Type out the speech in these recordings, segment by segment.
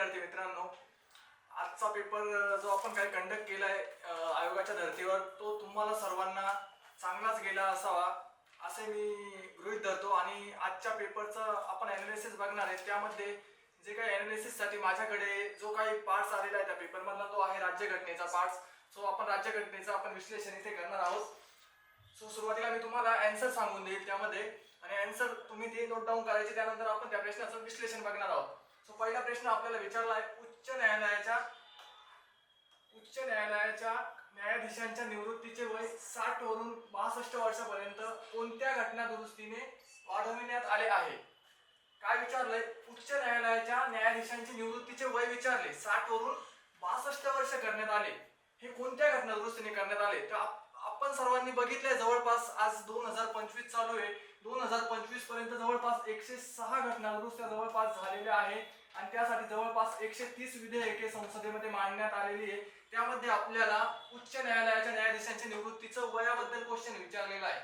विद्यार्थी मित्रांनो आजचा पेपर जो आपण काही कंडक्ट केलाय आयोगाच्या धर्तीवर तो तुम्हाला सर्वांना चांगलाच गेला असावा असे मी गृहीत धरतो. आणि आजच्या पेपरचं आपण अनालिसिस बघणार आहे. त्यामध्ये जे काही analysis माझ्याकडे जो काही पार्ट्स आलेला आहे त्या पेपरमधला तो आहे राज्यघटनेचा पार्ट्स सो आपण राज्यघटनेचं आपण विश्लेषण इथे करणार आहोत. सो सुरुवातीला मी तुम्हाला अँसर सांगून देईल त्यामध्ये. आणि अँसर तुम्ही ते नोट डाऊन करायचे त्यानंतर आपण त्या प्रश्नाचं विश्लेषण बघणार आहोत. सो पहिला प्रश्न आपल्याला विचारला आहे उच्च न्यायालयाच्या उच्च न्यायालयाच्या न्यायाधीशांच्या निवृत्तीचे वय साठ वरून बासष्ट वर्षापर्यंत कोणत्या घटना दुरुस्तीने वाढविण्यात आले आहे? काय विचारलंय? उच्च न्यायालयाच्या न्यायाधीशांची निवृत्तीचे वय विचारले साठ वरून बासष्ट वर्ष करण्यात आले. हे कोणत्या घटना दुरुस्तीने करण्यात आले? तर आपण सर्वांनी बघितलंय जवळपास आज दोन हजार पंचवीस चालू आहे. दोन हजार पंचवीसपर्यंत जवळपास एकशे सहा घटना दुरुस्त्या जवळपास झालेल्या आहेत. आणि त्यासाठी जवळपास एकशे तीस विधेयके संसदेमध्ये मांडण्यात आलेली आहे त्यामध्ये आपल्याला उच्च न्यायालयाच्या न्यायाधीशांच्या निवृत्तीचं वयाबद्दल क्वेश्चन विचारलेला आहे.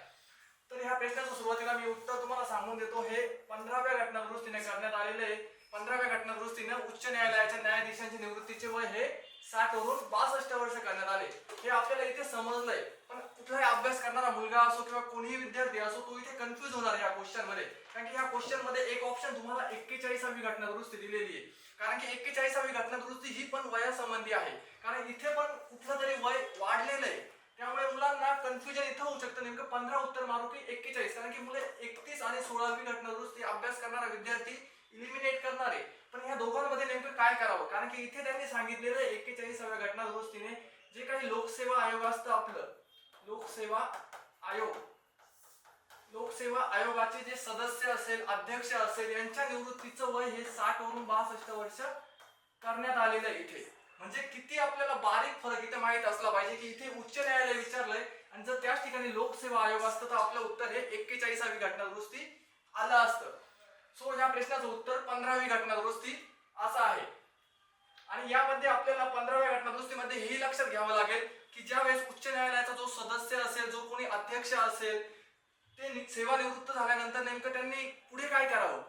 तर ह्या प्रश्नाचं सुरुवातीला मी उत्तर तुम्हाला सांगून देतो. हे पंधराव्या घटना दुरुस्तीने करण्यात आलेले आहे. पंधराव्या घटना दुरुस्तीने उच्च न्यायालयाच्या न्यायाधीशांच्या निवृत्तीचे वय हे साठ वरून बासष्ट वर्ष करण्यात आले. हे आपल्याला इथे समजलंय. कुठलाही अभ्यास करणारा मुलगा असो किंवा कोणीही विद्यार्थी असो तो इथे कन्फ्युज होणार या क्वेश्चनमध्ये. कारण की या क्वेश्चनमध्ये एक ऑप्शन तुम्हाला एक्केचाळीसावी घटना दुरुस्ती दिलेली आहे. कारण की एक्केचाळीसावी घटना दुरुस्ती ही पण वयासंबंधी आहे. कारण इथे पण कुठलं तरी वय वाढलेलं आहे. त्यामुळे मुलांना कन्फ्युजन इथं होऊ शकतं. नेमकं पंधरा उत्तर मारू की एक्केचाळीस. कारण की मुले एकतीस आणि सोळावी घटना दुरुस्ती अभ्यास करणारा विद्यार्थी इलिमिनेट करणार आहे. पण ह्या दोघांमध्ये नेमकं काय करावं? कारण की इथे त्यांनी सांगितलेलं आहे एक्केचाळीसाव्या घटना दुरुस्तीने जे काही लोकसेवा आयोग असतं आपलं लोकसेवा आयोग. लोकसेवा आयोगाचे जे सदस्य असेल अध्यक्ष असेल यांच्या निवृत्तीचं वय हे साठ वरून बासष्ट वर्ष करण्यात आलेलं आहे इथे. म्हणजे किती आपल्याला बारीक फरक इथे माहीत असला पाहिजे की इथे उच्च न्यायालय विचारलंय आणि जर त्याच ठिकाणी लोकसेवा आयोग असतं तर आपलं उत्तर हे एक्केचाळीसावी घटना दुरुस्ती आलं असतं. सो या प्रश्नाचं उत्तर पंधरावी घटना दुरुस्ती असं आहे. आणि यामध्ये आपल्याला पंधराव्या घटना दुरुस्तीमध्ये हे लक्षात घ्यावं लागेल की ज्या वेळेस उच्च न्यायालयाचा जो सदस्य असेल जो कोणी अध्यक्ष असेल ते सेवानिवृत्त झाल्यानंतर नेमकं त्यांनी पुढे काय करावं?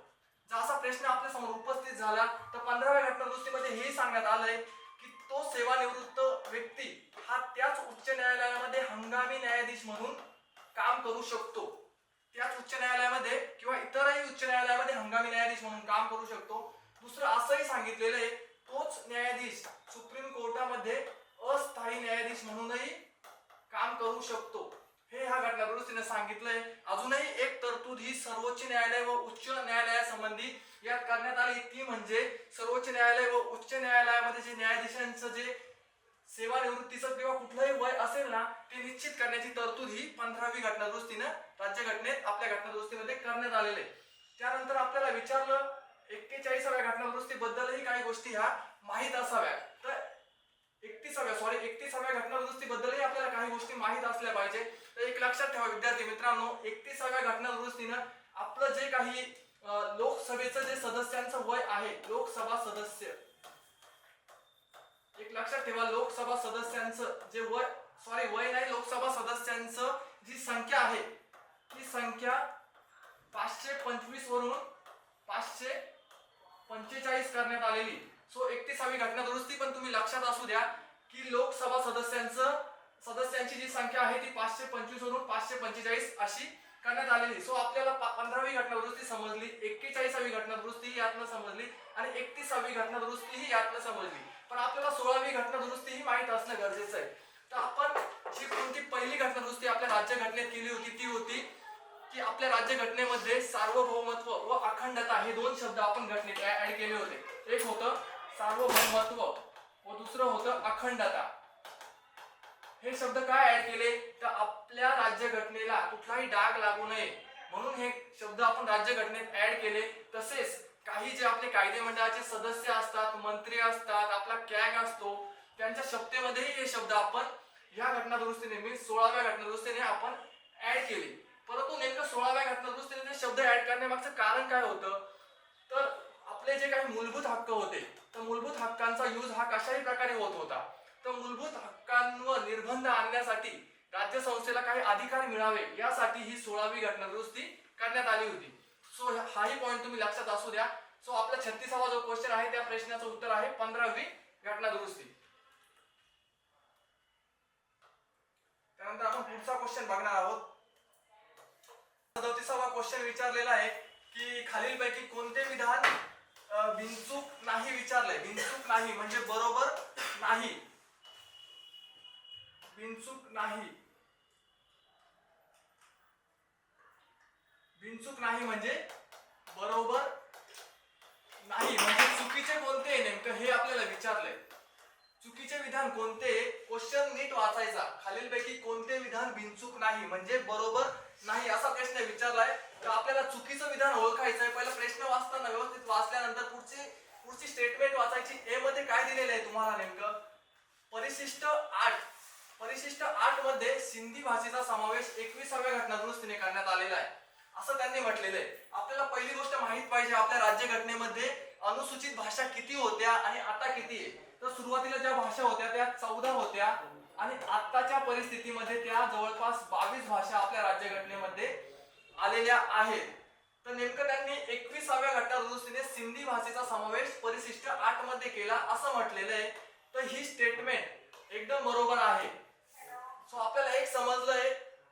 जर असा प्रश्न आपल्यासमोर उपस्थित झाला तर पंधराव्या घटनादृष्टीमध्ये हे सांगण्यात आलंय की तो सेवानिवृत्त व्यक्ती हा त्याच उच्च न्यायालयामध्ये हंगामी न्यायाधीश म्हणून काम करू शकतो. त्याच उच्च न्यायालयामध्ये किंवा इतरही उच्च न्यायालयामध्ये हंगामी न्यायाधीश म्हणून काम करू शकतो. दुसरं असंही सांगितलेलं आहे तोच न्यायाधीश सुप्रीम कोर्टामध्ये करू शकतो. हे ह्या घटना दुरुस्तीने सांगितलंय. अजूनही एक तरतूद ही सर्वोच्च न्यायालय व उच्च न्यायालयासंबंधी यात करण्यात आली. ती म्हणजे सर्वोच्च न्यायालय व उच्च न्यायालयामध्ये जे न्यायाधीशांचं जे सेवानिवृत्तीचं किंवा कुठलंही वय असेल ना ते निश्चित करण्याची तरतूद ही पंधरावी घटना दुरुस्तीनं राज्यघटनेत आपल्या घटना दुरुस्तीमध्ये करण्यात आलेले त्यानंतर आपल्याला विचारलं एक्केचाळीसाव्या घटना दुरुस्ती बद्दलही काही गोष्टी ह्या माहीत असाव्या एकतीसाव्या सॉरी एकतीसाव्या घटना दुरुस्तीबद्दलही आपल्याला काही गोष्टी माहीत असल्या पाहिजे. तर एक लक्षात ठेवा विद्यार्थी मित्रांनो एकतीसाव्या घटना दुरुस्तीनं आपलं जे काही लोकसभेचं जे सदस्यांचं वय आहे लोकसभा सदस्य. एक लक्षात ठेवा लोकसभा सदस्यांचं जे वय सॉरी वय नाही लोकसभा सदस्यांचं जी संख्या आहे ती संख्या पाचशे पंचवीस वरून पाचशे पंचेचाळीस करण्यात आलेली. सो एकतीसावी घटना दुरुस्ती पण तुम्ही लक्षात असू द्या. की लोकसभा सदस्यांचं सदस्यांची जी संख्या आहे ती पाचशे पंचवीस वरून पाचशे पंचेचाळीस अशी करण्यात आलेली. सो आपल्याला पंधरावी घटना दुरुस्ती समजली एक्केचाळीसावी घटना दुरुस्ती ही यातनं समजली आणि एकतीसावी घटना दुरुस्ती ही यातनं समजली. पण आपल्याला सोळावी घटना दुरुस्ती ही माहीत असणं गरजेचं आहे. तर आपण जी कोणती पहिली घटना दुरुस्ती आपल्या राज्यघटनेत केली होती ती होती की आपल्या राज्यघटनेमध्ये सार्वभौमत्व व अखंडता हे दोन शब्द आपण घटनेत ऍड केले होते. एक होतं सार्वभौमत्व. व दुसरं होतं अखंडता. हे शब्द काय ऍड केले? तर आपल्या राज्यघटनेला कुठलाही डाग लागू नये. म्हणून हे शब्द आपण राज्यघटनेत ऍड केले. तसेच काही जे आपले कायदे मंडळाचे सदस्य असतात मंत्री असतात आपला कॅग असतो त्यांच्या शब्देमध्येही हे शब्द आपण ह्या घटना दुरुस्तीने मी सोळाव्या घटना दुरुस्तीने आपण ऍड केले. परंतु नेमकं सोळाव्या घटना दुरुस्तीने ते शब्द ऍड करण्यामागचं कारण काय होतं? तर आपले जे काही मूलभूत हक्क होते तर मूलभूत हक्कांचा यूज हा कशाही प्रकारे होत होता. तर मूलभूत हक्कांवर निर्बंध आणण्यासाठी राज्य संस्थेला काही अधिकार मिळावे यासाठी ही सोळावी घटना दुरुस्ती करण्यात आली होती. सो हाही पॉईंट तुम्ही लक्षात असू द्या. सो आपला छत्तीसावा जो क्वेश्चन आहे त्या प्रश्नाचं उत्तर आहे पंधरावी घटना दुरुस्ती त्यानंतर आपण पुढचा क्वेश्चन बघणार आहोत. सदोतीसावा क्वेश्चन विचारलेला आहे की खालीलपैकी कोणते विधान बिनचूक नाही विचारलंय. बिनचूक नाही म्हणजे बरोबर नाही. बिनचूक नाही. बिनचूक नाही म्हणजे बरोबर नाही. म्हणजे चुकीचे कोणते नेमकं हे आपल्याला विचारलंय. चुकीचे विधान कोणते क्वेश्चन नीट वाचायचा. खालीलपैकी कोणते विधान बिनचूक नाही? म्हणजे बरोबर नाही असा प्रश्न विचारलाय. तर आपल्याला चुकीचं विधान ओळखायचं आहे. पहिला प्रश्न वाचताना व्यवस्थित वाचल्यानंतर पुढची पुढची स्टेटमेंट वाचायची. ए मध्ये काय दिलेलं आहे तुम्हाला नेमकं? परिशिष्ट आठ. परिशिष्ट आठमध्ये सिंधी भाषेचा समावेश एकविसाव्या घटनादुरुस्तीने करण्यात आलेला आहे. असं त्यांनी म्हटलेलं आहे. आपल्याला पहिली गोष्ट माहीत पाहिजे आपल्या राज्यघटनेमध्ये अनुसूचित भाषा किती होत्या आणि आता किती आहे? तर सुरुवातीला ज्या भाषा होत्या त्या चौदा होत्या. आणि आत्ताच्या परिस्थितीमध्ये त्या जवळपास बावीस भाषा आपल्या राज्यघटनेमध्ये आलेल्या आहेत. तर नेमकं त्यांनी एकविसाव्या घटना दुरुस्तीने सिंधी भाषेचा समावेश परिशिष्ट आठमध्ये केला असं म्हटलेलं आहे. तर ही स्टेटमेंट एकदम बरोबर आहे. सो आपल्याला एक समजलंय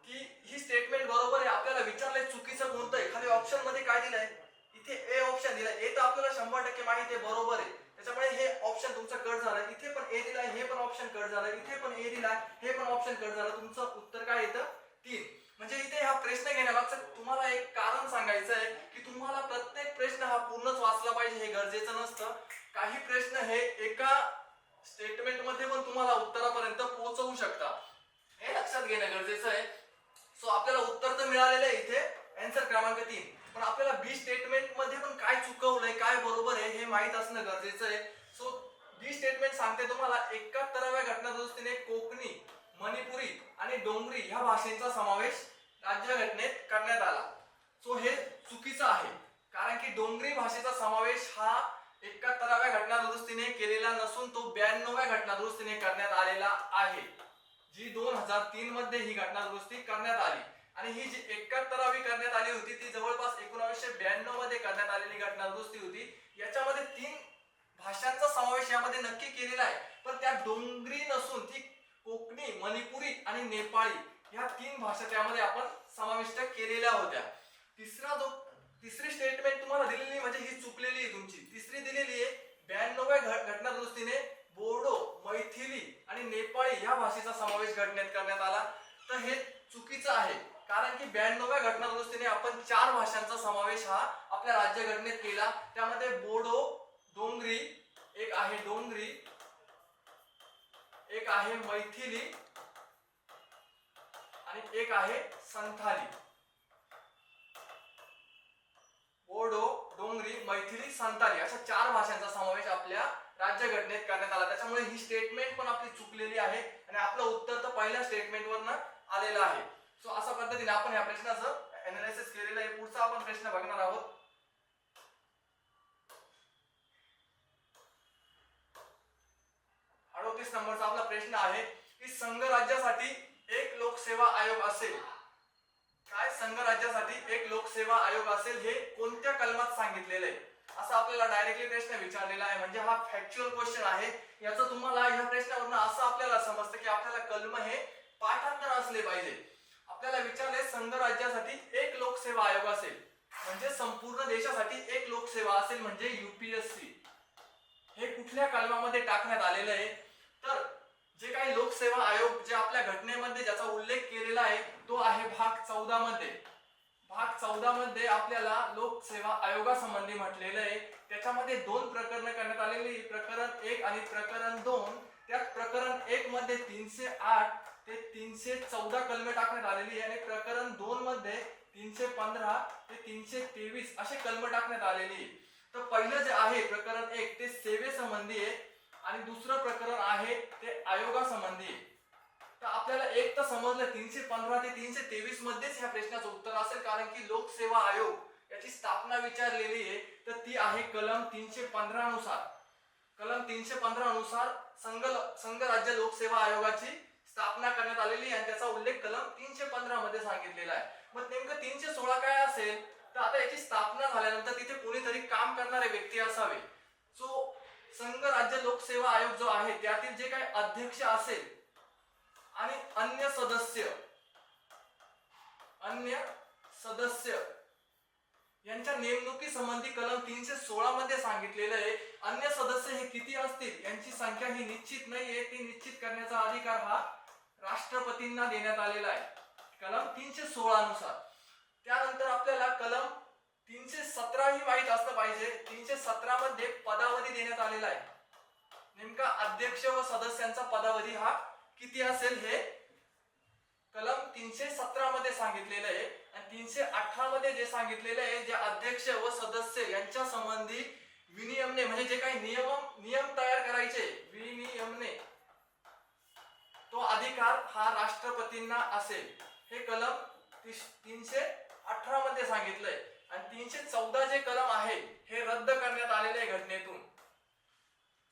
की ही स्टेटमेंट बरोबर आहे. आपल्याला विचारलंय चुकीचं कोणतं? आहे खाली ऑप्शनमध्ये काय दिलंय? इथे ए ऑप्शन दिलाय. ए तर आपल्याला शंभर टक्के माहिती आहे बरोबर आहे. त्याच्यामुळे हे ऑप्शन तुमचं कट झालं. इथे पण ए दिलाय हे पण ऑप्शन कट झालं. इथे पण ए दिलाय हे पण ऑप्शन कट झालं. तुमचं उत्तर काय येतं? तीन. म्हणजे इथे हा प्रश्न घेण्यामागचं तुम्हाला एक कारण सांगायचं आहे की तुम्हाला प्रत्येक प्रश्न हा पूर्णच वाचला पाहिजे हे गरजेचं नसतं. काही प्रश्न हे एका स्टेटमेंटमध्ये पण तुम्हाला उत्तरापर्यंत पोहोचवू शकता हे लक्षात घेणं गरजेचं आहे. सो आपल्याला उत्तर तर मिळालेलं आहे इथे आन्सर क्रमांक तीन. पण आपल्याला बी स्टेटमेंटमध्ये पण काय चुकवलंय काय बरोबर आहे हे माहीत असणं गरजेचं आहे. सो बी स्टेटमेंट सांगते तुम्हाला एकाहत्तराव्या घटना दुरुस्तीने कोकणी मणिपुरी आणि डोंगरी ह्या भाषेचा समावेश राज्यघटनेत करण्यात आला. सो हे चुकीचं आहे. कारण की डोंगरी भाषेचा समावेश हा एकाहत्तराव्या घटना दुरुस्तीने केलेला नसून तो ब्याण्णव्या घटना दुरुस्तीने करण्यात आलेला आहे. जी दोन हजार तीन मध्ये ही घटना दुरुस्ती करण्यात आली. आणि ही जी एकाहत्तरावी करण्यात आली होती ती जवळपास एकोणावीसशे ब्याण्णवमध्ये करण्यात आलेली घटना दुरुस्ती होती. याच्यामध्ये तीन भाषांचा समावेश यामध्ये नक्की केलेला आहे. पण त्या डोंगरी नसून ती कोकणी मणिपुरी आणि नेपाळी ह्या तीन भाषा त्यामध्ये आपण समाविष्ट केलेल्या होत्या. तिसरा जो तिसरी स्टेटमेंट तुम्हाला दिलेली म्हणजे ही चुकलेली आहे तुमची. तिसरी दिलेली आहे ब्याण्णव्या घटना दुरुस्तीने बोडो मैथिली आणि नेपाळी ह्या भाषेचा समावेश घटनेत करण्यात आला. तर हे चुकीचं आहे कारण की ब्याण्णव्या घटना दुरुस्तीने आपण चार भाषांचा समावेश हा आपल्या राज्यघटनेत केला. त्यामध्ये बोडो डोंगरी एक आहे डोंगरी एक आहे मैथिली आणि एक आहे संथाली. बोडो डोंगरी मैथिली संथाली अशा चार भाषांचा समावेश आपल्या राज्यघटनेत करण्यात आला. त्याच्यामुळे ही स्टेटमेंट पण आपली चुकलेली आहे आणि आपलं उत्तर तर पहिल्या स्टेटमेंट वरनं आलेलं आहे. सो अशा पद्धतीने आपण या प्रश्नाचं एनालिसिस केलेलं आहे. पुढचा आपण प्रश्न बघणार आहोत. अडोतीस नंबरचा आपला प्रश्न आहे की संघ राज्यासाठी एक लोकसेवा आयोग असेल. काय संघ राज्यासाठी एक लोकसेवा आयोग असेल हे कोणत्या कलमात सांगितलेलं आहे? असा आपल्याला डायरेक्टली प्रश्न विचारलेला आहे. म्हणजे हा फॅक्च्युअल क्वेश्चन आहे. याचं तुम्हाला ह्या प्रश्नावरून असं आपल्याला समजतं की आपल्याला कलम हे पाठांतर असले पाहिजे. आपल्याला विचारले संघ राज्यासाठी एक लोकसेवा आयोग असेल. म्हणजे संपूर्ण देशासाठी एक लोकसेवा असेल म्हणजे युपीएससी हे कुठल्या कलमामध्ये टाकण्यात आलेलं आहे? तर जे काही लोकसेवा आयोग जे आपल्या घटनेमध्ये ज्याचा उल्लेख केलेला आहे तो आहे भाग चौदा मध्ये. भाग चौदा मध्ये आपल्याला लोकसेवा आयोगासंबंधी म्हटलेलं आहे. त्याच्यामध्ये दोन प्रकरण करण्यात आलेली प्रकरण एक आणि प्रकरण दोन. त्यात प्रकरण एक मध्ये तीनशे आठ ते तीनशे चौदा कलमे टाकण्यात आलेली आहे आणि प्रकरण दोन मध्ये तीनशे पंधरा ते तीनशे तेवीस असे कलम टाकण्यात आलेली आहे तर पहिलं जे आहे प्रकरण एक ते सेवेसंबंधी आहे. आणि दुसरं प्रकरण आहे ते आयोगासंबंधी. तर आपल्याला एक तर समजलं तीनशे पंधरा ते तीनशे तेवीस मध्येच ह्या प्रश्नाचं उत्तर असेल कारण की लोकसेवा आयोग याची स्थापना विचारलेली आहे. तर ती आहे कलम तीनशे पंधरा नुसार. कलम तीनशे पंधरा नुसार संघ संघ राज्य लोकसेवा आयोगाची स्थापना करण्यात आलेली आहे. आणि त्याचा उल्लेख कलम तीनशे पंधरा मध्ये सांगितलेला आहे. मग नेमकं तीनशे सोळा काय असेल? तर आता याची स्थापना झाल्यानंतर तिथे कोणीतरी काम करणारे व्यक्ती असावे. सो संघ राज्य लोकसेवा आयोग जो आहे त्यातील जे काही अध्यक्ष असेल आणि अन्य सदस्य अन्य सदस्य यांच्या नेमणुकी संबंधी कलम तीनशे सोळा मध्ये सांगितलेलं आहे अन्य सदस्य हे किती असतील यांची संख्या ही निश्चित नाहीये ती निश्चित करण्याचा अधिकार हा राष्ट्रपतींना देण्यात आलेला आहे. कलम तीनशे सोळा नुसार. त्यानंतर आपल्याला कलम तीनशे सतरा ही माहीत असलं पाहिजे. तीनशे सतरा मध्ये पदावधी देण्यात आलेला आहे. नेमका अध्यक्ष व सदस्यांचा पदावधी हा किती असेल हे कलम तीनशे सतरा मध्ये सांगितलेलं आहे. आणि तीनशे अठरा मध्ये जे सांगितलेलं आहे जे अध्यक्ष व सदस्य यांच्या संबंधी विनियमने म्हणजे जे काही नियम नियम तयार करायचे विनियमने तो अधिकार हा राष्ट्रपतींना असेल. हे कलम तीनशे अठरा मध्ये सांगितलंय. आणि तीनशे चौदा जे कलम आहे हे रद्द करण्यात आलेले आहे घटनेतून.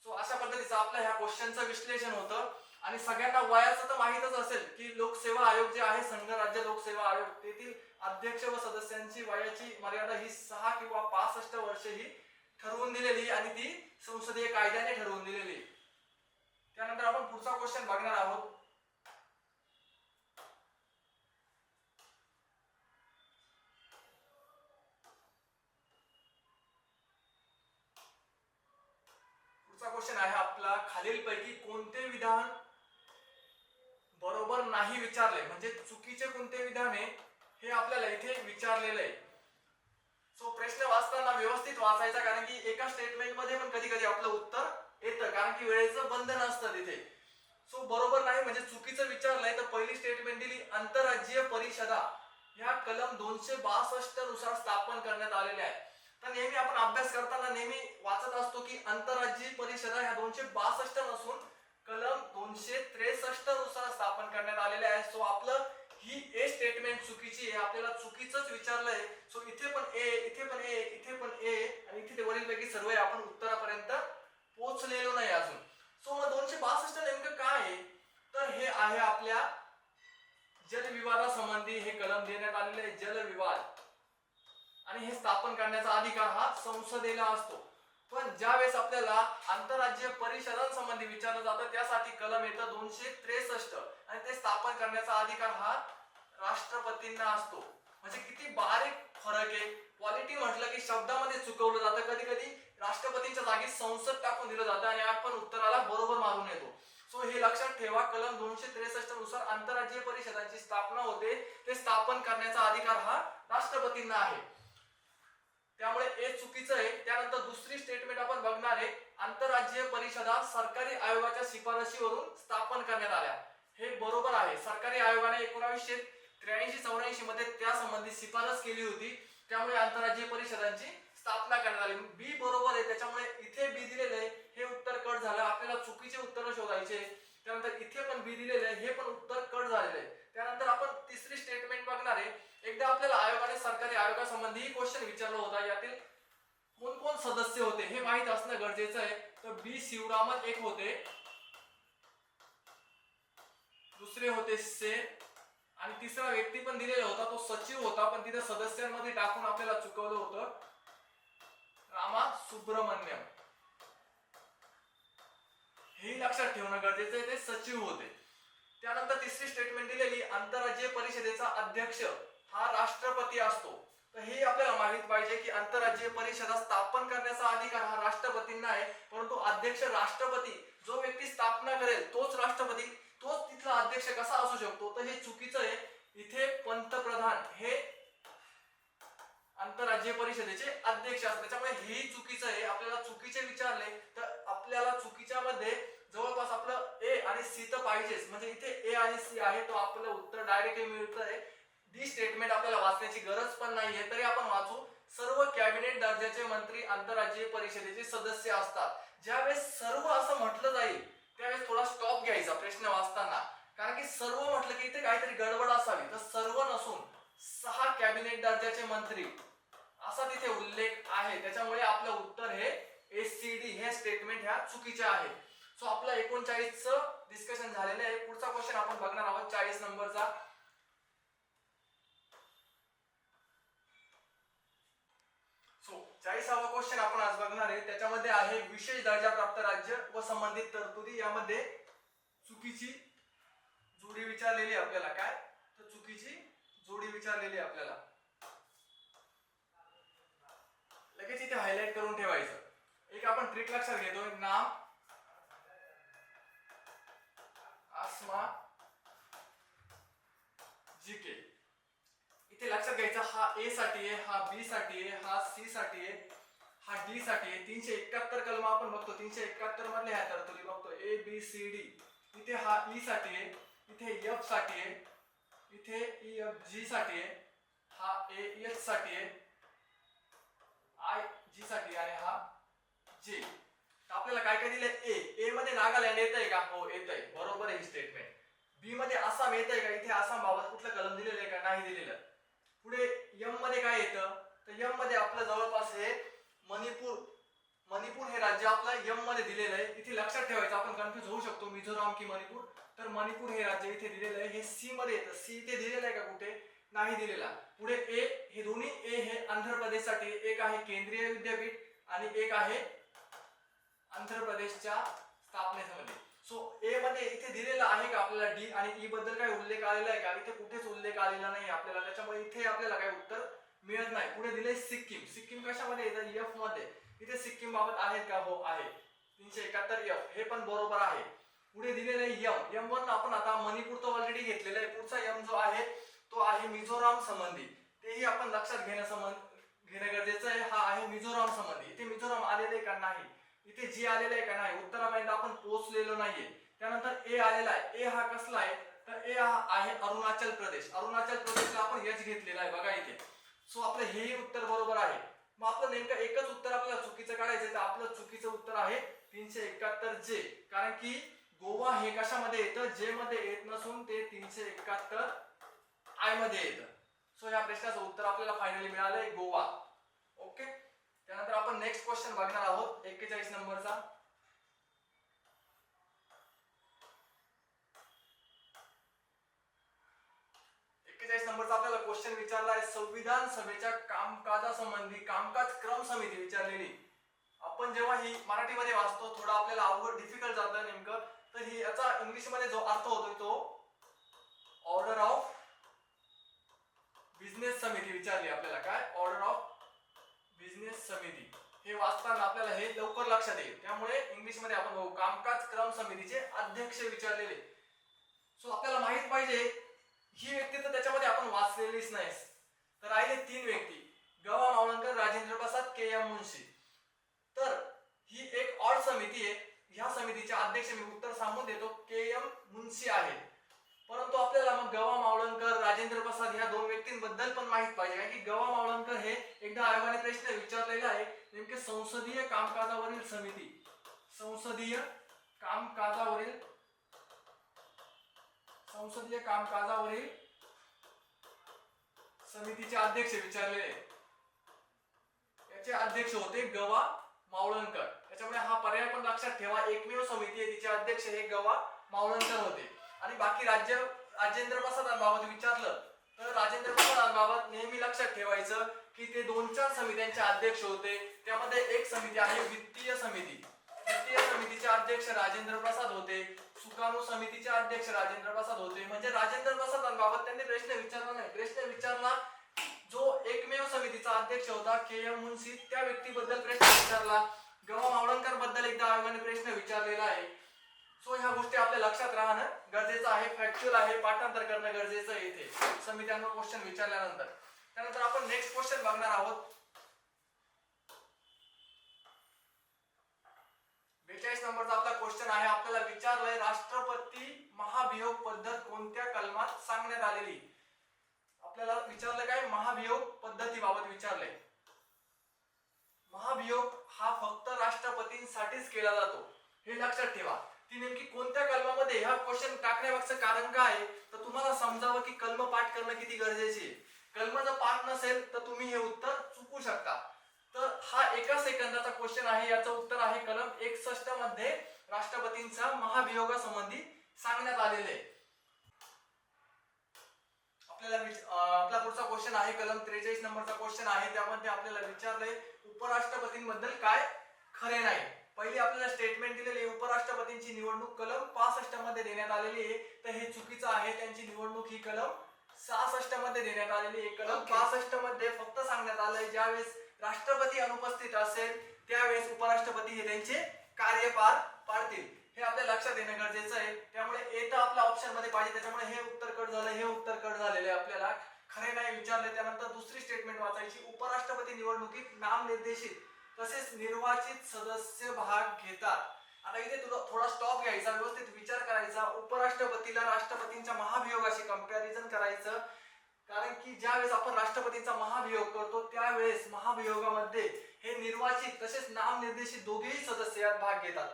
सो अशा पद्धतीचं आपल्या ह्या क्वेश्चनचं विश्लेषण होतं. आणि सगळ्यांना वयाचं तर माहीतच असेल की लोकसेवा आयोग जे आहे संघ राज्य लोकसेवा आयोग तेथील अध्यक्ष व सदस्यांची वयाची मर्यादा ही सहा किंवा पासष्ट वर्ष ही ठरवून दिलेली आणि ती संसदीय कायद्याने ठरवून दिलेली. त्यानंतर आपण पुढचा क्वेश्चन बघणार आहोत. पुढचा क्वेश्चन आहे आपला. खालीलपैकी कोणते विधान बरोबर नाही विचारले? म्हणजे चुकीचे कोणते विधान आहे हे आपल्याला इथे विचारलेलं आहे. सो प्रश्न वाचताना व्यवस्थित वाचायचा कारण की एका स्टेटमेंटमध्ये पण कधी कधी आपलं उत्तर येतं कारण की वेळेचं बंधन असतं तिथे. सो बरोबर नाही म्हणजे चुकीचं विचारलंय तर पहिली स्टेटमेंट दिली आंतरराज्यीय परिषदा. ह्या कलम दोनशे बासष्टनुसार स्थापन करण्यात आलेल्या आहे. तर नेहमी आपण अभ्यास करताना नेहमी वाचत असतो की आंतरराज्यीय परिषदा ह्या दोनशे बासष्ट नसून कलम दोनशे त्रेसष्टनुसार स्थापन करण्यात आलेले आहे. सो आपलं ही ए स्टेटमेंट चुकीची आहे. आपल्याला चुकीचंच विचारलंय. सो इथे पण ए इथे पण ए इथे पण ए आणि इथे ते वरीलपैकी सर्व आपण उत्तरापर्यंत पोहोचलेलो नाही अजून. सो मग दोनशे बासष्ट नेमकं काय आहे? तर हे आहे आपल्या जलविवादासंबंधी हे कलम देण्यात आलेले आहे. जलविवाद. आणि हे स्थापन करण्याचा अधिकार हा संसदेला असतो. पण ज्यावेळेस आपल्याला आंतरराज्य परिषदांसंबंधी विचारलं जातं त्यासाठी कलम येतं दोनशे त्रेसष्ट. आणि ते स्थापन करण्याचा अधिकार हा राष्ट्रपतींना असतो. म्हणजे किती बारीक फरक आहे. क्वालिटी म्हटलं की शब्दामध्ये चुकवलं जातं. कधी कधी राष्ट्रपतींच्या जागी संसद टाकून दिलं जातं आणि आपण उत्तराला बरोबर मारून येतो. सो हे लक्षात ठेवा कलम दोनशे त्रेसष्टनुसार आंतरराज्यीय परिषदांची स्थापना होते. ते स्थापन करण्याचा अधिकार हा राष्ट्रपतींना आहे. त्यामुळे हे चुकीचं आहे. त्यानंतर दुसरी स्टेटमेंट आपण बघणार आहे. आंतरराज्यीय परिषदा सरकारी आयोगाच्या शिफारशीवरून स्थापन करण्यात आल्या. हे बरोबर आहे. सरकारी आयोगाने एकोणावीसशे त्र्याऐंशी चौऱ्याऐंशी मध्ये त्या संबंधी शिफारस केली होती. त्यामुळे आंतरराज्यीय परिषदांची स्थापना करण्यात आली. बी बरोबर आहे. त्याच्यामुळे इथे बी दिलेलं आहे. हे उत्तर कट झालं. आपल्याला चुकीचे उत्तर शोधायचे त्यानंतर इथे पण बी दिलेलं आहे हे पण उत्तर कट झालेलं आहे. त्यानंतर आपण तिसरी स्टेटमेंट बघणार आहे. एकदा आपल्याला आयोगाने सरकारी आयोगासंबंधी क्वेश्चन विचारला होता. यातील कोण कोण सदस्य होते हे माहीत असणं गरजेचं आहे. तर बी शिवरामन एक होते. दुसरे होते से. आणि तिसरा व्यक्ती पण दिलेला होता. तो सचिव होता. पण तिथे सदस्यांमध्ये टाकून आपल्याला चुकवलं होतं. रामा सुब्रमण्यम. हेही लक्षात ठेवणं गरजेचं आहे ते सचिव होते. त्यानंतर तिसरी स्टेटमेंट दिलेली आंतरराज्यीय परिषदेचा अध्यक्ष हा राष्ट्रपती असतो. तर हे आपल्याला माहीत पाहिजे की आंतरराज्यीय परिषदा स्थापन करण्याचा अधिकार हा राष्ट्रपतींना आहे परंतु अध्यक्ष राष्ट्रपती जो व्यक्ती स्थापना करेल तोच राष्ट्रपती तोच तिथला अध्यक्ष कसा असू शकतो? तर हे चुकीचं आहे. इथे पंतप्रधान हे आंतरराज्य परिषदेचे अध्यक्ष असतात. त्याच्यामुळे हेही चुकीचं आहे. आपल्याला चुकीचे विचारले तर आपल्याला चुकीच्या मध्ये जवळपास आपलं ए आणि सी तर पाहिजेच. म्हणजे इथे ए आणि सी आहे तो आपलं उत्तर डायरेक्टली मिळत आहे डी स्टेटमेंट आपल्याला वाचण्याची गरज पण नाहीये तरी आपण वाचू. सर्व कॅबिनेट दर्जाचे मंत्री आंतरराज्यीय परिषदेचे सदस्य असतात. ज्यावेळेस सर्व असं म्हटलं जाईल त्यावेळेस थोडा स्टॉप घ्यायचा प्रश्न वाचताना. कारण की सर्व म्हटलं की इथे काहीतरी गडबड असावी तर सर्व नसून सहा कॅबिनेट दर्जाचे मंत्री. असा तिथे उल्लेख आहे. त्याच्यामुळे आपलं उत्तर हे एस सी डी हे स्टेटमेंट ह्या चुकीचे आहे. सो आपलं एकोणचाळीस डिस्कशन झालेलं आहे. पुढचा क्वेश्चन आपण बघणार आहोत. चाळीस नंबरचा. सो चाळीसावा क्वेश्चन आपण आज बघणार आहे. त्याच्यामध्ये आहे विशेष दर्जा प्राप्त राज्य व संबंधित तरतुदी. यामध्ये चुकीची जोडी विचारलेली आपल्याला. काय? जोडी विचारलेली आपल्याला. लगेच इथे हायलाइट करून ठेवायचं. एक आपण ट्रिक लक्षात घेतो. नाम. आसमा. जी के इथे लक्षात घ्यायचं हा ए साठी आहे हा बी साठी आहे हा सी साठी आहे हा डी साठी आहे. तीनशे एकाहत्तर कलम आपण बघतो. तीनशे एकाहत्तर मधले ह्या तरतुदी बघतो ए बी सी डी इथे हा ई साठी आहे इथे एफसाठी आहे इथे ई एफ जी साठी आहे. हा ए एच साठी आहे. आय जी साठी आणि हा जे आपल्याला काय काय दिलंय? ए ए मध्ये नागालँड येत आहे का? हो येत आहे बरोबर आहे ही स्टेटमेंट बी मध्ये आसाम येत आहे का? इथे आसाम बाबत कुठलं कलम दिलेलं आहे का? नाही दिलेलं. पुढे यममध्ये काय येतं? तर यममध्ये आपलं जवळपास हे मणिपूर. मणिपूर हे राज्य आपलं यममध्ये दिलेलं आहे. इथे लक्षात ठेवायचं. आपण कन्फ्युज होऊ शकतो. मिझोराम की मणिपूर. तर मणिपूर हे राज्य इथे दिलेलं आहे. हे सी मध्ये येतं. सी इथे दिलेलं आहे का कुठे? नाही दिलेला. पुढे ए हे दोन्ही ए हे आंध्र प्रदेशसाठी. एक आहे केंद्रीय विद्यापीठ आणि एक आहे आंध्र प्रदेशच्या स्थापनेमध्ये सो ए मध्ये इथे दिलेला आहे का आपल्याला डी आणि ई बद्दल काय उल्लेख आलेला आहे का? इथे कुठेच उल्लेख आलेला नाही आपल्याला. त्याच्यामुळे इथे आपल्याला काही उत्तर मिळत नाही. पुढे दिले सिक्कीम. सिक्कीम कशामध्ये येतं? एफमध्ये. इथे सिक्कीम बाबत आहेत का? हो आहे. तीनशे एकाहत्तर एफ हे पण बरोबर आहे. पुढे दिलेलं आहे यम. यम वन आपण आता मणिपूर तो ऑलरेडी घेतलेला आहे. पुढचा यम जो आहे तो आहे मिझोराम संबंधी. तेही आपण लक्षात घेण्या संबंध घेणं गरजेचं आहे. हा आहे मिझोराम संबंधी. इथे मिझोराम आलेले आहे का नाही? इथे जी आलेलं आहे का नाही? उत्तरापर्यंत आपण पोहोचलेलो नाहीये. त्यानंतर ए आलेला आहे. ए हा कसला आहे? तर ए हा आहे अरुणाचल प्रदेश. अरुणाचल प्रदेशला आपण यच घेतलेला आहे. बघा इथे. सो आपलं हेही उत्तर बरोबर आहे. मग आपलं नेमकं एकच उत्तर आपल्याला चुकीचं काढायचं तर आपलं चुकीचं उत्तर आहे तीनशे एकाहत्तर जे. कारण की गोवा हे कशामध्ये येतं? जे मध्ये येत नसून ते तीनशे एकाहत्तर आयमध्ये येतं. सो या प्रश्नाचं उत्तर आपल्याला फायनली मिळालंय गोवा. ओके त्यानंतर आपण नेक्स्ट क्वेश्चन बघणार आहोत. एक्केचाळीस नंबरचा. एक्केचाळीस नंबरचा आपल्याला क्वेश्चन विचारला आहे संविधान सभेच्या कामकाजासंबंधी कामकाज क्रम समिती विचारलेली. आपण जेव्हा ही मराठीमध्ये वाचतो थोडं आपल्याला अवघड डिफिकल्ट जातं नेमकं. तर ही याचा इंग्लिशमध्ये जो अर्थ होतो तो ऑर्डर ऑफ बिझनेस समिती विचारली आपल्याला काय? ऑर्डर ऑफ बिझनेस समिती. हे वाचताना आपल्याला हे लवकर लक्षात येईल. त्यामुळे इंग्लिशमध्ये आपण बघू कामकाज क्रम समितीचे अध्यक्ष विचारलेले. सो आपल्याला माहीत पाहिजे ही व्यक्ती तर त्याच्यामध्ये आपण वाचलेलीच नाही. तर राहिले तीन व्यक्ती. गवा मावळणकर राजेंद्र प्रसाद के एम मुन्शी तर ही एक ऑड समिती आहे. ह्या समितीचे अध्यक्ष मी उत्तर सांगून देतो के एम मुन्सी आहे परंतु आपल्याला मग गवा मावळणकर राजेंद्र प्रसाद ह्या दोन व्यक्तींबद्दल पण माहीत पाहिजे. कारण की गवा मावळणकर हे एकदा आयोगाने प्रश्न विचारलेला आहे नेमके संसदीय कामकाजावरील समिती. संसदीय कामकाजावरील संसदीय कामकाजावरील समितीचे अध्यक्ष विचारलेले. याचे अध्यक्ष होते गवा मावळणकर. त्याच्यामुळे हा पर्याय पण लक्षात ठेवा. एकमेव समिती आहे तिचे अध्यक्ष हे गवा मावळणकर होते. आणि बाकी राज्य राजेंद्र प्रसादांबाबत विचारलं तर राजेंद्र प्रसादांबाबत नेहमी लक्षात ठेवायचं की ते दोन चार समित्यांचे अध्यक्ष होते. त्यामध्ये एक समिती आहे वित्तीय समिती. वित्तीय समितीचे अध्यक्ष राजेंद्र प्रसाद होते. सुकाणू समितीचे अध्यक्ष राजेंद्र प्रसाद होते. म्हणजे राजेंद्र प्रसादांबाबत त्यांनी प्रश्न विचारला नाही. प्रश्न विचारला जो एकमेव समितीचा अध्यक्ष होता के एम मुन्शी त्या व्यक्तीबद्दल प्रश्न विचारला. गवा मावळणकरबद्दल एकदा आयोगाने प्रश्न विचारलेला आहे. सो ह्या गोष्टी आपल्या लक्षात राहणं गरजेचं आहे. फॅक्च्युअल आहे. पाठांतर करणं गरजेचं आहे इथे. समित्यांवर क्वेश्चन विचारल्यानंतर. त्यानंतर आपण नेक्स्ट क्वेश्चन बघणार आहोत. बेचाळीस नंबरचा आपला क्वेश्चन आहे. आपल्याला विचारलंय राष्ट्रपती महाभियोग पद्धत कोणत्या कलमात सांगण्यात आलेली? आपल्याला विचारलं काय? महाभियोग पद्धतीबाबत विचारलंय. महाभियोग हा फक्त राष्ट्रपतींसाठीच केला जातो. हे लक्षात ठेवा. ती नेमकी कोणत्या कलमामध्ये हा क्वेश्चन टाकण्यामागचं कारण काय आहे? तर तुम्हाला समजावं की कलम पाठ करणं किती गरजेचे आहे. कलम जर पाठ नसेल तर तुम्ही हे उत्तर चुकू शकता. तर हा एका सेकंदाचा क्वेश्चन आहे याचं उत्तर आहे कलम एकसष्टमध्ये राष्ट्रपतींचा महाभियोगासंबंधी सांगण्यात आलेले आहे. आपल्याला आपला पुढचा क्वेश्चन आहे कलम त्रेचाळीस नंबरचा क्वेश्चन आहे. त्यामध्ये आपल्याला विचारलंय उपराष्ट्रपतींबद्दल काय खरे नाही? पहिली आपल्याला स्टेटमेंट दिलेली आहे उपराष्ट्रपतींची निवडणूक कलम पासष्टमध्ये देण्यात आलेली आहे. तर हे चुकीचं आहे. त्यांची निवडणूक ही कलम सहासष्टमध्ये देण्यात आलेली आहे. कलम. पासष्टमध्ये फक्त सांगण्यात आलंय ज्यावेळेस राष्ट्रपती अनुपस्थित असेल त्यावेळेस उपराष्ट्रपती हे त्यांचे कार्य पार पाडतील. हे आपल्या लक्षात येणं गरजेचं आहे. त्यामुळे येतं आपल्या ऑप्शनमध्ये पाहिजे. त्याच्यामुळे हे उत्तर कट झालं हे उत्तर कट झालेलं आहे आपल्याला. खरे नाही विचारले त्यानंतर दुसरी स्टेटमेंट वाचायची. उपराष्ट्रपती निवडणुकीत नामनिर्देशित तसेच निर्वाचित सदस्य भाग घेतात. आता इथे तुला थोडा स्टॉप घ्यायचा व्यवस्थित विचार करायचा. उपराष्ट्रपतीला राष्ट्रपतींच्या महाभियोगाशी कंपॅरिझन करायचं. कारण की ज्यावेळेस आपण राष्ट्रपतींचा महाभियोग करतो त्यावेळेस महाभियोगामध्ये हे निर्वाचित तसेच नामनिर्देशित दोघेही सदस्य यात भाग घेतात.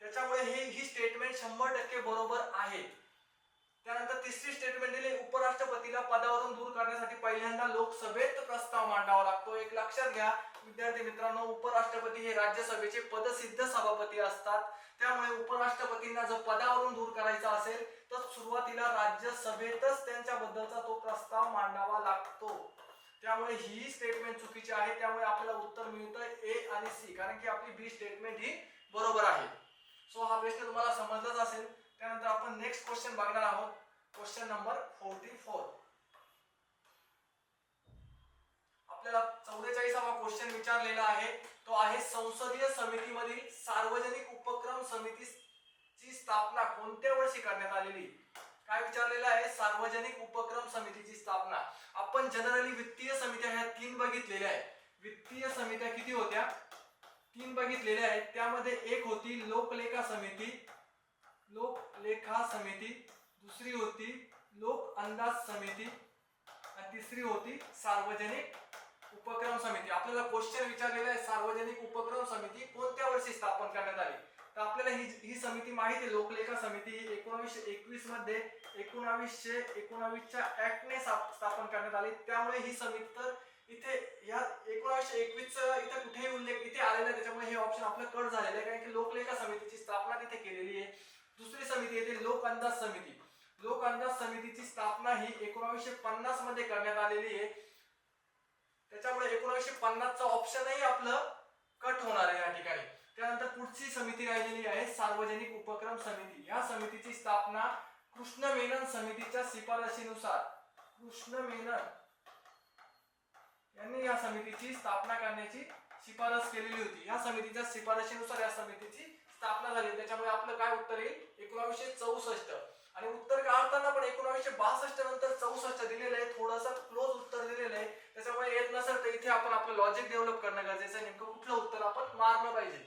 त्याच्यामुळे हे ही स्टेटमेंट शंभर टक्के बरोबर आहे. त्यानंतर तिसरी स्टेटमेंट दिली उपराष्ट्रपतीला पदावरून दूर करण्यासाठी पहिल्यांदा लोकसभेत प्रस्ताव मांडावा लागतो. एक लक्षात घ्या विद्यार्थी मित्रांनो उपराष्ट्रपती हे राज्यसभेचे पदसिद्ध सभापती असतात. त्यामुळे उपराष्ट्रपतींना जर पदावरून दूर करायचा असेल तर सुरुवातीला राज्यसभेतच त्यांच्याबद्दलचा तो प्रस्ताव मांडावा लागतो. त्यामुळे ही स्टेटमेंट चुकीची आहे. त्यामुळे आपल्याला उत्तर मिळतं ए आणि सी कारण की आपली बी स्टेटमेंट ही बरोबर आहे. सो हा प्रश्न तुम्हाला समजलाच असेल. त्यानंतर आपण नेक्स्ट क्वेश्चन बघणार आहोत. क्वेश्चन नंबर फोर्टी फोर आपल्याला चौवेचाळीसावा क्वेश्चन विचारलेला आहे. तो आहे संसदीय समितीमधील सार्वजनिक उपक्रम समितीची स्थापना कोणत्या वर्षी करण्यात आलेली? काय विचारलेलं आहे? सार्वजनिक उपक्रम समितीची स्थापना. आपण जनरली वित्तीय समित्या ह्या तीन बघितलेल्या आहेत. वित्तीय समित्या किती होत्या? तीन बघितलेले आहेत. त्यामध्ये एक होती लोकलेखा समिती. लोकलेखा समिती. दुसरी होती लोक अंदाज समिती. आणि तिसरी होती सार्वजनिक उपक्रम समिती. आपल्याला क्वेश्चन विचारलेला आहे सार्वजनिक उपक्रम समिती कोणत्या वर्षी स्थापन करण्यात आली? तर आपल्याला ही ही समिती माहिती आहे. लोकलेखा समिती ही एकोणावीसशे एकवीसमध्ये एकोणावीसशे एकोणावीसच्या ऍक्टने स्थापन करण्यात आली. त्यामुळे ही समिती तर इथे या एकोणावीसशे एकवीस इथे कुठेही उल्लेख इथे आलेला त्याच्यामुळे हे ऑप्शन आपलं कट झालेलं आहे. कारण की लोकलेखा समितीची स्थापना तिथे केलेली आहे. दुसरी समिती येते लोक अंदाज समिती. लोक अंदाज समितीची स्थापना ही एकोणावीसशे पन्नासमध्ये करण्यात आलेली आहे. त्याच्यामुळे एकोणावीसशे पन्नासचा ऑप्शनही आपलं कट होणार आहे या ठिकाणी. त्यानंतर पुढची समिती राहिलेली आहे सार्वजनिक उपक्रम समिती. या समितीची स्थापना कृष्ण मेनन समितीच्या शिफारशीनुसार. कृष्ण मेनन यांनी या समितीची स्थापना करण्याची शिफारस केलेली होती. या समितीच्या शिफारशीनुसार या समितीची स्थापना झाली. त्याच्यामुळे आपलं काय उत्तर येईल? एकोणावीसशे चौसष्ट. आणि उत्तर काढताना पण एकोणावीसशे बासष्ट नंतर चौसष्ट दिलेलं आहे. थोडंसं क्लोज उत्तर दिलेलं आहे. त्याच्यामुळे येत नसेल तर इथे आपण आपलं लॉजिक डेव्हलप करणं गरजेचं आहे. नेमकं कुठलं उत्तर आपण मारलं पाहिजे?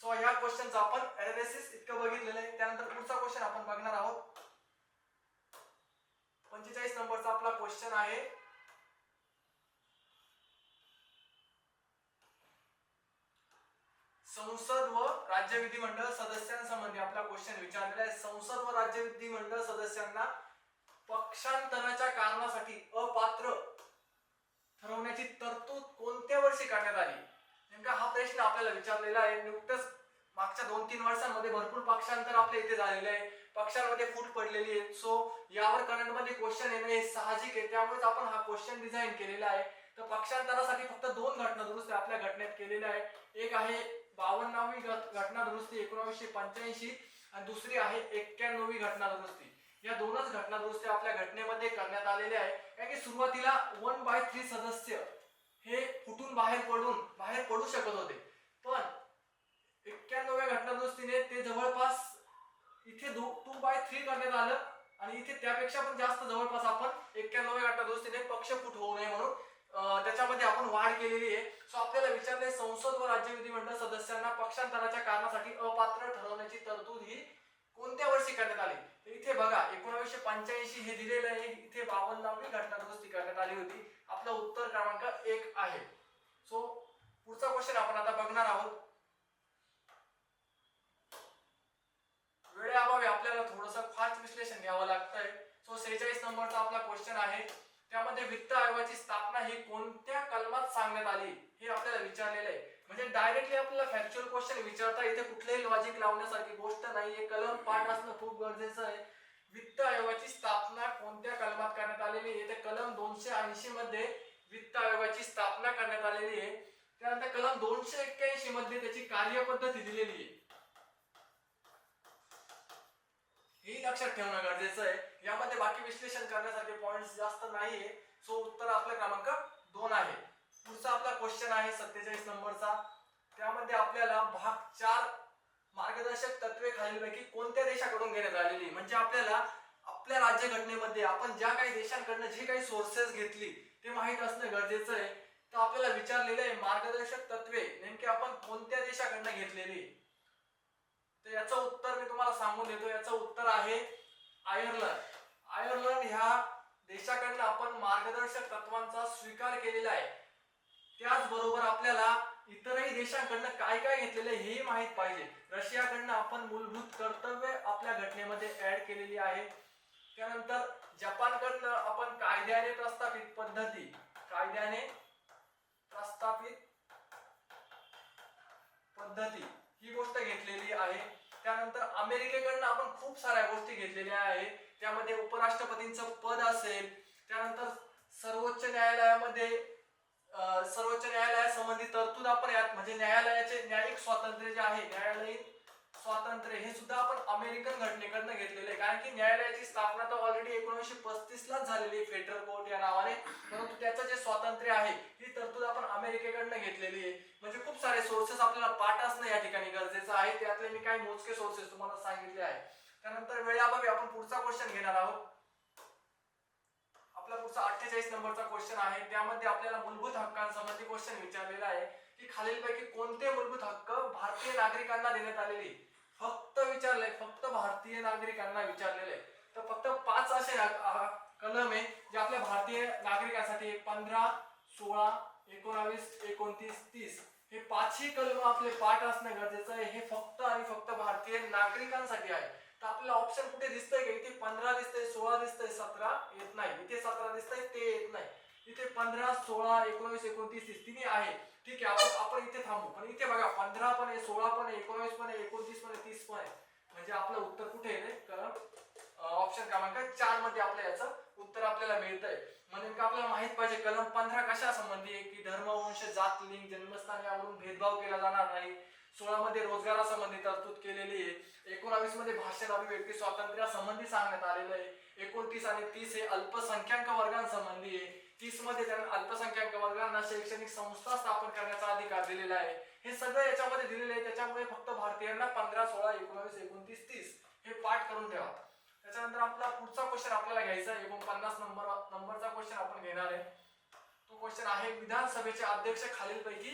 सो ह्या क्वेश्चनचं आपण अनालिसिस इतकं बघितलेलं आहे. त्यानंतर पुढचा क्वेश्चन आपण बघणार आहोत. पंचेचाळीस नंबरचा आपला क्वेश्चन आहे. संसद व राज्य विधिमंडळ सदस्यांसंबंधी आपला क्वेश्चन विचारलेला आहे. संसद व राज्य विधिमंडळ सदस्यांना पक्षांतराच्या कारणासाठी अपात्र ठरवण्याची तरतूद कोणत्या वर्षी करण्यात आली? नेमका हा प्रश्न आपल्याला विचारलेला आहे. नुकतंच मागच्या दोन तीन वर्षांमध्ये भरपूर पक्षांतर आपल्या इथे झालेलं आहे. पक्षांमध्ये फूट पडलेली आहे. सो यावर करंटमध्ये क्वेश्चन येणं हे साहजिक आहे. त्यामुळेच आपण हा क्वेश्चन डिझाईन केलेला आहे. तर पक्षांतरासाठी फक्त दोन घटना दुरुस्त आपल्या घटनेत केलेल्या आहे एक आहे बावन्नावी घटना दुरुस्ती एकोणावीसशे पंच्याऐंशी आणि दुसरी आहे एक्क्याण्णवी घटना दुरुस्ती या दोनच घटना दुरुस्ती आपल्या घटनेमध्ये करण्यात आलेल्या आहे कारण की सुरुवातीला वन बाय थ्री सदस्य हे फुटून बाहेर पडून बाहेर पडू शकत होते. पण एक्क्याण्णव्या घटना दुरुस्तीने ते जवळपास इथे टू बाय थ्री करण्यात आलं. आणि इथे त्यापेक्षा पण जास्त जवळपास आपण एक्क्याण्णव्या घटना दुरुस्तीने पक्ष फूट होऊ नये म्हणून त्याच्यामध्ये आपण वाढ केलेली आहे. सो आपल्याला विचारले संसद व राज्य विधिमंडळ सदस्यांना पक्षांतराच्या कारणासाठी अपात्र ठरवण्याची तरतूद ही कोणत्या वर्षी करण्यात आली? तर इथे बघा एकोणविशे पंच्याऐंशी हे दिलेलं आहे. इथे बावन्नावी घटना दुरुस्ती करण्यात आली होती. आपला उत्तर क्रमांक एक आहे. सो पुढचा क्वेश्चन आपण आता बघणार आहोत. वेळेअभावी आपल्याला थोडस फास्ट विश्लेषण घ्यावं लागतंय. सो सेहेचाळीस नंबरचा आपला क्वेश्चन आहे. त्यामध्ये वित्त आयोगाची स्थापना ही कोणत्या कलमात सांगण्यात आली हे आपल्याला विचारलेलं आहे. म्हणजे डायरेक्टली आपल्याला फॅक्च्युअल क्वेश्चन विचारता इथे कुठलेही लॉजिक लावण्यासारखी गोष्ट नाही हे कलम पाठ असणं खूप गरजेचं आहे. वित्त आयोगाची स्थापना कोणत्या कलमात करण्यात आलेली आहे? तर कलम दोनशे ऐंशी मध्ये वित्त आयोगाची स्थापना करण्यात आलेली आहे. त्यानंतर कलम दोनशे एक्क्याऐंशी मध्ये त्याची कार्यपद्धती दिलेली आहे. हे लक्षात ठेवणं गरजेचं आहे. यामध्ये बाकी विश्लेषण करण्यासारखे पॉइंट्स जास्त नाहीये. सो उत्तर आपलं क्रमांक दोन आहे. पुढचा आपला क्वेश्चन आहे सत्तेचाळीस नंबरचा. त्यामध्ये आपल्याला भाग चार मार्गदर्शक तत्वे खालीलपैकी कोणत्या देशाकडून घेण्यात आलेली? म्हणजे आपल्याला आपल्या राज्यघटनेमध्ये आपण ज्या काही देशांकडनं जे काही सोर्सेस घेतली ते माहीत असणं गरजेचं आहे. तर आपल्याला विचारलेलं आहे मार्गदर्शक तत्वे नेमके आपण कोणत्या देशाकडनं घेतलेली? तर याचं उत्तर मी तुम्हाला सांगून देतो. याचं उत्तर आहे आयर्लंड. आयर्लंड ह्या देशाकडनं आपण मार्गदर्शक तत्वांचा स्वीकार केलेला आहे. त्याचबरोबर आपल्याला इतरही देशांकडनं काय काय घेतलेलं हे माहीत माहीत पाहिजे. रशियाकडनं आपण मूलभूत कर्तव्य आपल्या घटनेमध्ये ऍड केलेली आहे. त्यानंतर जपानकडनं आपण कायद्याने प्रस्थापित पद्धती कायद्याने प्रस्थापित पद्धती. ही गोष्ट घेतलेली आहे. त्यानंतर अमेरिकेकडनं आपण खूप साऱ्या गोष्टी घेतलेल्या आहे. त्यामध्ये उपराष्ट्रपतींचं पद असेल. त्यानंतर सर्वोच्च न्यायालयामध्ये सर्वोच्च न्यायालयासंबंधी तरतूद आपण यात म्हणजे न्यायालयाचे न्यायिक स्वातंत्र्य जे आहे न्यायालयीन स्वातंत्र्य हे सुद्धा आपण अमेरिकन घटनेकडनं घेतलेले कारण की न्यायालयाची स्थापना तर ऑलरेडी एकोणीसशे पस्तीस लाच झालेली फेडरल कोर्ट या नावाने. परंतु त्याचं जे स्वातंत्र्य आहे ही तरतूद आपण अमेरिकेकडनं घेतलेली आहे. म्हणजे खूप सारे सोर्सेस आपल्याला पाठ असणं या ठिकाणी गरजेचं आहे. त्यातले मी काही मोजके सोर्सेस तुम्हाला सांगितले आहे. त्यानंतर वेळाभावी आपण पुढचा क्वेश्चन घेणार आहोत. आपला पुढचा अठ्ठेचाळीस नंबरचा क्वेश्चन आहे. त्यामध्ये आपल्याला मूलभूत हक्कांसंबंधी क्वेश्चन विचारलेला आहे की खालीलपैकी कोणते मूलभूत हक्क भारतीय नागरिकांना देण्यात आलेले? फक्त विचारलंय फक्त भारतीय नागरिकांना विचारलेले तर फक्त पाच असे कलम आहे जे आपल्या भारतीय नागरिकांसाठी पंधरा सोळा एकोणावीस एकोणतीस तीस. हे पाचही कलम आपले पाठ असणं गरजेचं आहे. हे फक्त आणि फक्त भारतीय नागरिकांसाठी आहे. तर आपल्याला ऑप्शन कुठे दिसतंय का? इथे पंधरा दिसतंय सोळा दिसतंय सतरा येत नाही. इथे सतरा दिसतंय ते येत नाही. इथे पंधरा सोळा एकोणवीस एकोणतीस तीस तिन्ही आहे. ठीक आहे आपण आपण इथे थांबू. पण इथे बघा पंधरा पण आहे सोळा पण आहे एकोणवीस पण आहे एकोणतीस पण आहे तीस पण आहे. म्हणजे आपलं उत्तर कुठे आहे कारण ऑप्शन क्रमांक चारमध्ये आपल्या याचं उत्तर आपल्याला मिळतंय. म्हणजे आपल्याला माहीत पाहिजे कलम पंधरा कशा संबंधी आहे? की धर्म वंश जात लिंग जन्मस्थान यावरून भेदभाव केला जाणार नाही. सोळा मध्ये रोजगारासंबंधी तरतूद केलेली आहे. एकोणावीसमध्ये भाषण अभिव्यक्ती स्वातंत्र्यासंबंधी सांगण्यात आलेलं आहे. एकोणतीस आणि तीस हे अल्पसंख्याक वर्गांसंबंधी आहे. तीसमध्ये त्यांना अल्पसंख्याक वर्गांना शैक्षणिक संस्था स्थापन करण्याचा अधिकार दिलेला आहे. हे सगळं याच्यामध्ये दिलेलं आहे. त्याच्यामुळे फक्त भारतीयांना पंधरा सोळा एकोणावीस एकोणतीस तीस हे पाठ करून ठेवा त्याच्यानंतर आपला पुढचा क्वेश्चन आपल्याला घ्यायचा आहे. एकोणपन्नास नंबर नंबरचा क्वेश्चन आपण घेणार आहे. तो क्वेश्चन आहे विधानसभेचे अध्यक्ष खालीलपैकी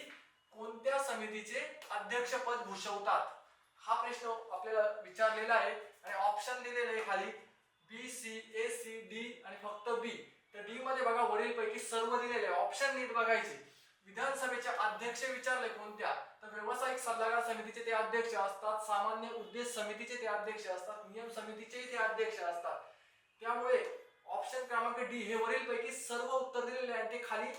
कोणत्या समितीचे अध्यक्षपद भूषवतात? हा प्रश्न आपल्याला विचारलेला आहे. आणि ऑप्शन दिलेले आहे खाली. B C A C D आणि फक्त बी तर डी मध्ये बघा वडील पैकी सर्व दिलेले ऑप्शन नीट बघायचे. विधानसभेचे अध्यक्ष विचारले कोणत्या? तर व्यावसायिक सल्लागार समितीचे ते अध्यक्ष असतात. सामान्य उद्देश समितीचे ते अध्यक्ष असतात. नियम समितीचे ते अध्यक्ष असतात. त्यामुळे ऑप्शन क्रमांक डी हे वरील पैकी सर्व उत्तर दिलेले आहे. ते खाली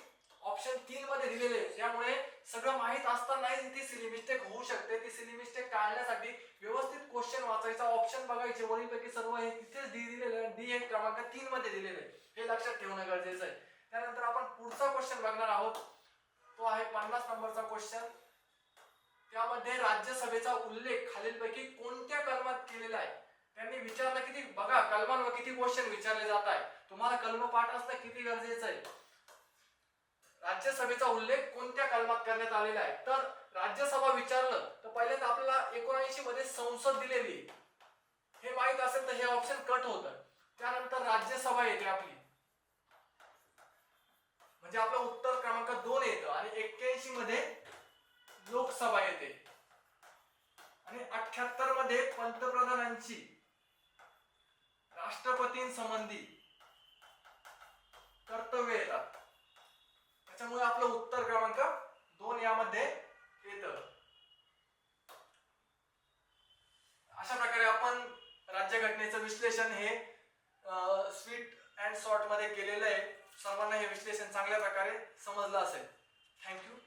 ऑप्शन तीन मध्ये दिलेले त्यामुळे सगळं माहीत असतानाही ती सिली मिस्टेक होऊ शकते. ती सिली मिस्टेक टाळण्यासाठी व्यवस्थित क्वेश्चन वाचायचा. ऑप्शन बघायचे. वरील पैकी सर्व हे तिथेच डी आहे. डी हे क्रमांक तीन मध्ये दिलेले हे लक्षात ठेवणं गरजेचं आहे. त्यानंतर आपण पुढचा क्वेश्चन बघणार आहोत. तो आहे पन्नास नंबरचा क्वेश्चन त्यामध्ये राज्यसभेचा उल्लेख खालीलपैकी कोणत्या कलमात केलेला आहे? त्यांनी विचारलं किती बघा कलमांवर किती क्वेश्चन विचारले जात आहे तुम्हाला कलम पाठ असणं किती गरजेचं आहे? राज्यसभेचा उल्लेख कोणत्या कलमात करण्यात आलेला आहे? तर राज्यसभा विचारलं तर पहिल्यांदा आपल्याला एकोणऐंशी मध्ये संसद दिलेली हे माहीत असेल तर हे ऑप्शन कट होत. त्यानंतर राज्यसभा येते आपली. म्हणजे आपलं उत्तर क्रमांक दोन येतं आणि एक्क्याऐंशी मध्ये लोकसभा येते. आणि अठ्याहत्तरमध्ये पंतप्रधानांची राष्ट्रपतींसंबंधी कर्तव्य येतात. त्याच्यामुळे आपलं उत्तर क्रमांक दोन यामध्ये येतं. अशा प्रकारे आपण राज्यघटनेचं विश्लेषण हे स्वीट अँड शॉर्टमध्ये केलेलं आहे. सर्वांना हे विश्लेषण चांगल्या प्रकारे समजलं असेल. थँक्यू